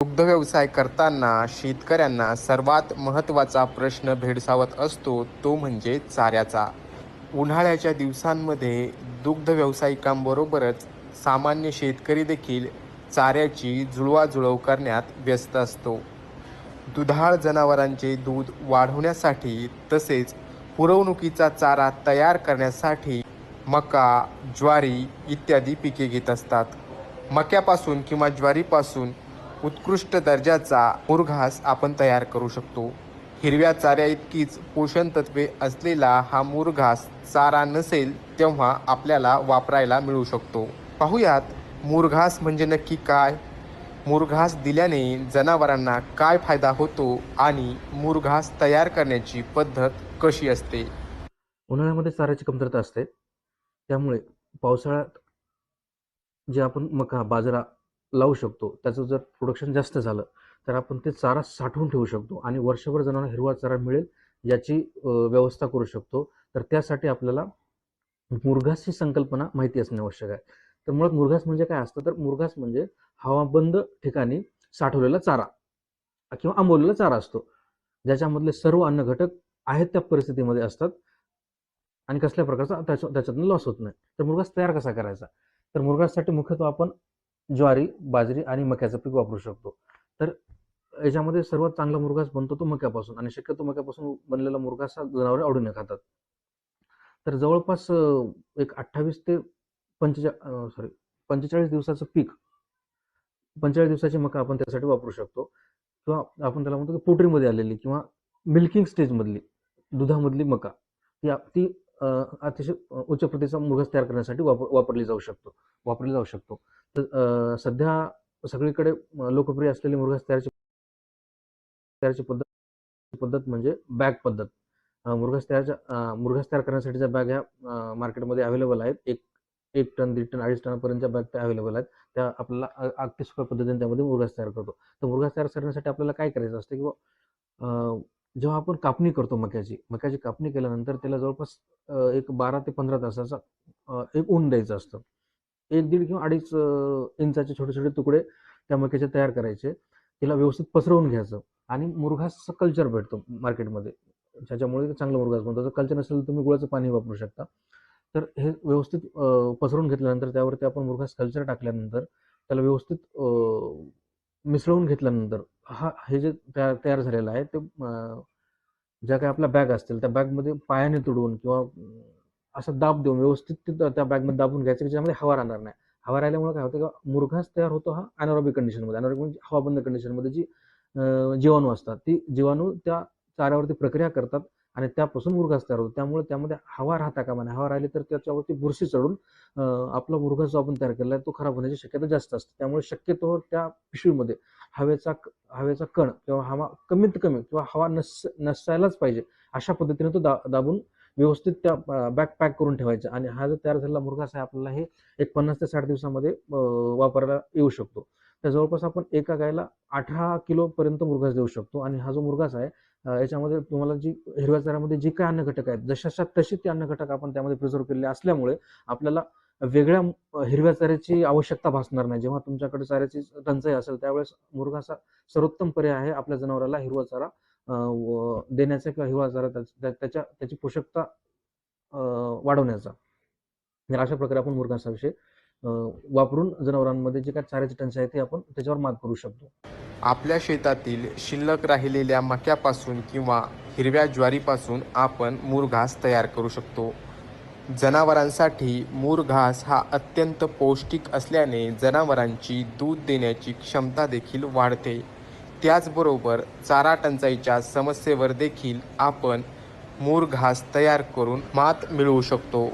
दुग्ध व्यवसाय करताना शेतकऱ्यांना सर्वात महत्त्वाचा प्रश्न भेडसावत असतो तो म्हणजे चाऱ्याचा. उन्हाळ्याच्या दिवसांमध्ये दुग्ध व्यावसायिकांबरोबरच सामान्य शेतकरी देखील चाऱ्याची जुळवाजुळव करण्यात व्यस्त असतो. दुधाळ जनावरांचे दूध वाढवण्यासाठी तसेच पुरवणुकीचा चारा तयार करण्यासाठी मका ज्वारी इत्यादी पिके घेत असतात. मक्यापासून किंवा ज्वारीपासून उत्कृष्ट दर्जाचा मुरघास आपण तयार करू शकतो. हिरव्या चाऱ्या इतकीच पोषण तत्वे असलेला हा मुरघास चारा नसेल तेव्हा आपल्याला वापरायला मिळू शकतो. पाहुयात मुरघास म्हणजे नक्की काय? मुरघास दिल्याने जनावरांना काय फायदा होतो आणि मुरघास तयार करण्याची पद्धत कशी असते? उन्हाळ्यामध्ये चाऱ्याची कमतरता असते. त्यामुळे पावसाळ्यात जे आपण मका बाजरा लावू शकतो. त्याचं जर प्रोडक्शन जास्त झालं तर आपण ते चारा साठवून ठेवू शकतो आणि वर्षभर जणांना हिरवा चारा मिळेल याची व्यवस्था करू शकतो. तर त्यासाठी आपल्याला मुरघासची संकल्पना माहिती असणे आवश्यक आहे. तर मुळात मुरघास म्हणजे काय असतं? तर मुरघास म्हणजे हवाबंद ठिकाणी साठवलेला चारा किंवा आंबवलेला चारा असतो. ज्याच्यामधले सर्व अन्न घटक आहेत त्या परिस्थितीमध्ये असतात आणि कसल्या प्रकारचा त्याच्या त्याच्यातून लॉस होत नाही. तर मुरघास तयार कसा करायचा? तर मुरघाससाठी मुख्यतः आपण ज्वारी बाजरी आणि मक्याचं पीक वापरू शकतो. तर याच्यामध्ये सर्वात चांगला मुरघास बनतो तो मक्यापासून आणि शक्यतो मक्यापासून बनलेला मुरघास हा जनावरे आवडीने खातात. तर जवळपास एक अठ्ठावीस ते पंचेचा सॉरी पंचेचाळीस दिवसाचं पीक पंचेचाळीस दिवसाची मका आपण त्यासाठी वापरू शकतो. किंवा आपण त्याला म्हणतो की पोटरीमध्ये आलेली किंवा मिल्किंग स्टेजमधली दुधामधली मका ती ती अतिशय उच्च प्रतीचा मुरघास तयार करण्यासाठी वापर वापरली जाऊ शकतो वापरली जाऊ शकतो. तर सध्या सगळीकडे लोकप्रिय असलेली मुरघास तयारची तयारची पद्धत पद्धत म्हणजे बॅग पद्धत. मुरघास तयारच्या मुरघास तयार करण्यासाठीच्या बॅग ह्या मार्केटमध्ये अवेलेबल आहेत. एक एक टन दीड टन अडीच टनापर्यंतच्या बॅग त्या अवेलेबल आहेत. त्या आपल्याला अगदी सोप्या पद्धतीने त्यामध्ये मुरघास तयार करतो. तर मुरघास तयार करण्यासाठी आपल्याला काय करायचं असतं किंवा जेव्हा आपण कापणी करतो मक्याची मक्याची कापणी केल्यानंतर त्याला जवळपास एक बारा ते पंधरा तासाचा एक ऊन द्यायचं असतं. एक दीड किंवा अडीच इंचाचे छोटे छोटे तुकडे त्या मक्याचे तयार करायचे. तिला व्यवस्थित पसरवून घ्यायचं आणि मुरघासचं कल्चर भेटतो मार्केटमध्ये ज्याच्यामुळे ते चांगलं मुरघास बनतो. जर कल्चर नसेल तर तुम्ही गुळाचं पाणी वापरू शकता. तर हे व्यवस्थित पसरून पसरवून घेतल्यानंतर त्यावरती आपण मुरघास कल्चर टाकल्यानंतर त्याला व्यवस्थित मिसळवून मिसळून घेतल्यानंतर हा हे जे तयार तयार झालेलं आहे ते ज्या काही आपल्या बॅग असतील त्या बॅगमध्ये पायाने तुडवून किंवा असं दाब देऊन व्यवस्थित त्या- बॅगमध्ये दाबून घ्यायचं त्याच्यामध्ये हवा राहणार नाही. हवा राहिल्यामुळे काय होतं किंवा मुरघास तयार होतो हा अनारोबिक कंडिशनमध्ये अनारोबिक म्हणजे हवाबंद कंडिशनमध्ये जी जीवाणू असतात ती जीवाणू त्या चाऱ्यावरती प्रक्रिया करतात आणि त्यापासून मुरघास तयार होतो त्यामुळे त्यामध्ये हवा राहता कामा नये. हवा राहिली तर त्याच्यावरती बुरशी चढून आपला मुरघास जो आपण तयार केला आहे तो खराब होण्याची शक्यता जास्त असते. त्यामुळे शक्यतो त्या पिशवीमध्ये हवेचा क- हवेचा कण किंवा हवा कमीत कमी किंवा हवा नस नसायलाच पाहिजे अशा पद्धतीने तो दा दाबून व्यवस्थित त्या बॅग पॅक करून ठेवायचा. आणि हा जो तयार झालेला मुरघास आहे आपल्याला हे एक पन्नास ते साठ दिवसामध्ये वापरायला येऊ शकतो. तर जवळपास आपण एका गायला अठरा किलोपर्यंत मुरघास देऊ शकतो. आणि हा जो मुरघास आहे याच्यामध्ये तुम्हाला जी हिरव्या चाऱ्यामध्ये जी काय अन्न घटक आहेत जशाशा तशी ते अन्न घटक आपण त्यामध्ये प्रिझर्व्ह केलेले असल्यामुळे आपल्याला वेगळ्या हिरव्या चाऱ्याची आवश्यकता भासणार नाही. जेव्हा तुमच्याकडे चाऱ्याची टंचाई असेल त्यावेळेस मुरघासा सर्वोत्तम पर्याय आहे आपल्या जनावराला हिरवा चारा देण्याचा किंवा हिरवा चारा त्याच्या त्याची पोषकता वाढवण्याचा. तर अशा प्रकारे आपण मुरघास विषय वापरून जनावरांमध्ये जे काय चाऱ्याची टंचाई आहे ती आपण त्याच्यावर मात करू शकतो. आपल्या शेतातील शिल्लक राहिलेल्या मक्यापासून किंवा हिरव्या ज्वारीपासून आपण मुरघास तयार करू शकतो. जनावरांसाठी मुरघास हा अत्यंत पौष्टिक असल्याने जनावरांची दूध देण्याची क्षमता देखील वाढते. त्याचबरोबर चारा टंचाईच्या समस्येवर देखील आपण मूरघास तयार करून मात मिळवू शकतो.